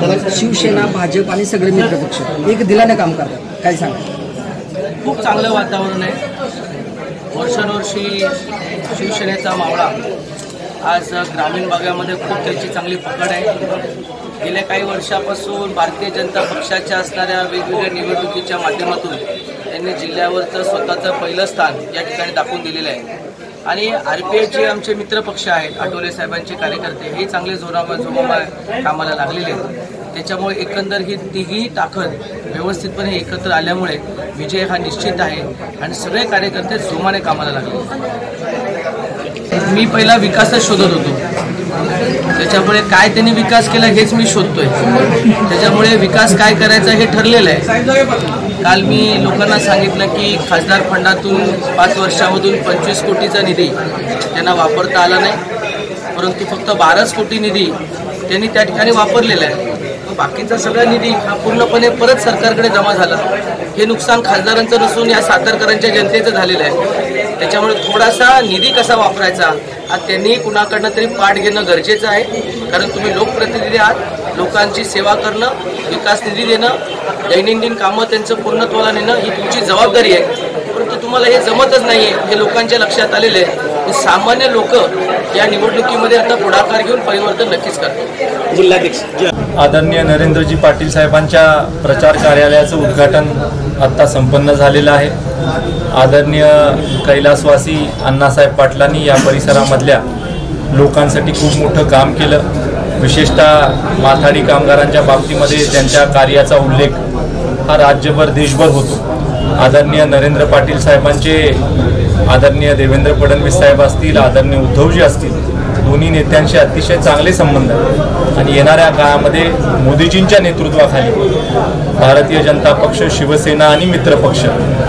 शिवसेना भाजप आणि सगळे मित्रपक्ष एक दिलाने काम करतात. काय सांगा? खूप चांगलं वातावरण आहे. वर्षानुवर्षी शिवसेनेचा मावळा. आज ग्रामीण भागामध्ये खूप त्याची चांगली पकड आहे. गेल्या काही वर्षापासून भारतीय जनता पक्षाच्या असणाऱ्या वेगवेगळ्या निवडणुकीच्या माध्यमातून त्यांनी जिल्ह्यावरचं स्वतःचं पहिलं स्थान या ठिकाणी दाखवून दिलेलं आहे. आणि आर पी आयचे आमचे मित्रपक्ष आहेत आठवले साहेबांचे कार्यकर्ते हे चांगले जोरामा जोमामा कामाला लागलेले आहेत. त्याच्यामुळे एकंदर ही तिघी ताकद व्यवस्थितपणे एकत्र आल्यामुळे विजय हा निश्चित आहे आणि सगळे कार्यकर्ते जोमाने कामाला लागले. मी पहिला विकासच शोधत होतो. त्याच्यामुळे काय त्यांनी विकास केला हेच मी शोधतोय. त्याच्यामुळे विकास काय करायचा हे ठरलेलं आहे. काल मी लोकांना सांगितलं की खासदार फंडातून पाच वर्षामधून पंचवीस कोटीचा निधी त्यांना वापरता आला नाही. परंतु फक्त बाराच कोटी निधी त्यांनी त्या ठिकाणी वापरलेला आहे. बाकीचा सगळा निधी हा पूर्णपणे परत सरकारकडे जमा झाला. हे नुकसान खासदारांचं नसून या सातारकरांच्या जनतेचं झालेलं आहे. त्याच्यामुळे थोडासा निधी कसा वापरायचा हा त्यांनी कुणाकडनं तरी पाठ घेणं गरजेचं आहे. कारण तुम्ही लोकप्रतिनिधी आहात लोकांची सेवा करणं विकास निधी देणं दैनंदिन कामं त्यांचं पूर्णत्वाला नेणं ही तुमची जबाबदारी आहे. तुम्हाला हे जमतच नाही आहे हे लोकांच्या लक्षात आलेलं आहे. की सामान्य लोक या निवडणुकीमध्ये आता पुढाकार घेऊन परिवर्तन नक्कीच करतात. जिल्हाध्यक्ष आदरणीय नरेंद्रजी पाटील साहेबांच्या प्रचार कार्यालयाचं उद्घाटन आत्ता संपन्न झालेलं आहे. आदरणीय कैलासवासी अण्णासाहेब पाटलांनी या परिसरामधल्या लोकांसाठी खूप मोठं काम केलं. विशेषतः माथाडी कामगारांच्या बाबतीमध्ये त्यांच्या कार्याचा उल्लेख हा राज्यभर देशभर होतो. आदरणीय नरेंद्र पाटील साहेबांचे आदरणीय देवेंद्र फडणवीस साहेब असतील आदरणीय उद्धवजी असतील दोन्ही नेत्यांशी अतिशय चांगले संबंध आहेत. आणि येणाऱ्या काळामध्ये मोदीजींच्या नेतृत्वाखाली भारतीय जनता पक्ष शिवसेना आणि मित्रपक्ष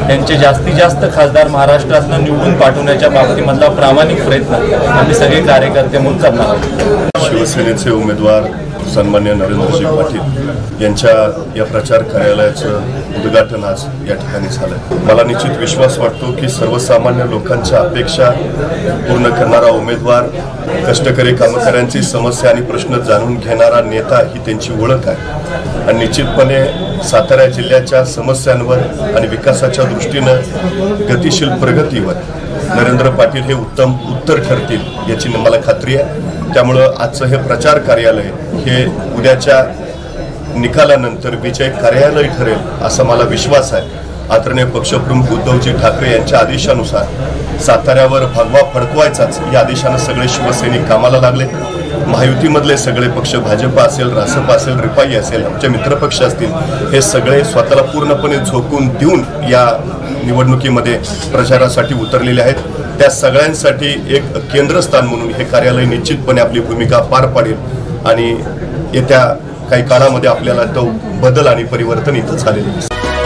यांचे जास्तीत जास्त खासदार महाराष्ट्रातनं निवडून पाठवण्याच्या बाबतीमधला प्रामाणिक प्रयत्न आम्ही सगळे कार्यकर्ते म्हणून करणार आहोत. शिवसेनेचे उमेदवार सन्मान्य नरेंद्रजी पाटील यांच्या या प्रचार कार्यालयाचं उद्घाटन आज या ठिकाणी झालं. मला निश्चित विश्वास वाटतो की सर्वसामान्य लोकांच्या अपेक्षा पूर्ण करणारा उमेदवार कष्टकरी कामगारांची समस्या आणि प्रश्न जाणून घेणारा नेता ही त्यांची ओळख आहे. आणि निश्चितपणे सातारा जिल्ह्याच्या समस्यांवर आणि विकासाच्या दृष्टीनं गतिशील प्रगतीवर नरेंद्र पाटील हे उत्तम उत्तर ठरतील याची मला खात्री आहे. त्यामुळं आजचं हे प्रचार कार्यालय हे उद्याच्या निकालानंतर विजय कार्यालय ठरेल असा मला विश्वास आहे. आदरणीय पक्षप्रमुख उद्धवजी ठाकरे यांच्या आदेशानुसार साताऱ्यावर भगवा फडकवायचाच या आदेशानं सगळे शिवसैनिक कामाला लागले. महायुतीमधले सगळे पक्ष भाजप असेल रासप असेल रिपाई असेल आमचे मित्रपक्ष असतील हे सगळे स्वतःला पूर्णपणे झोकून देऊन या निवडणुकीमध्ये प्रचारासाठी उतरलेले आहेत. त्या सगळ्यांसाठी एक केंद्रस्थान म्हणून हे कार्यालय निश्चितपणे आपली भूमिका पार पाडेल आणि येत्या काही काळामध्ये आपल्याला तो बदल आणि परिवर्तन इथं झालेलं दिसतं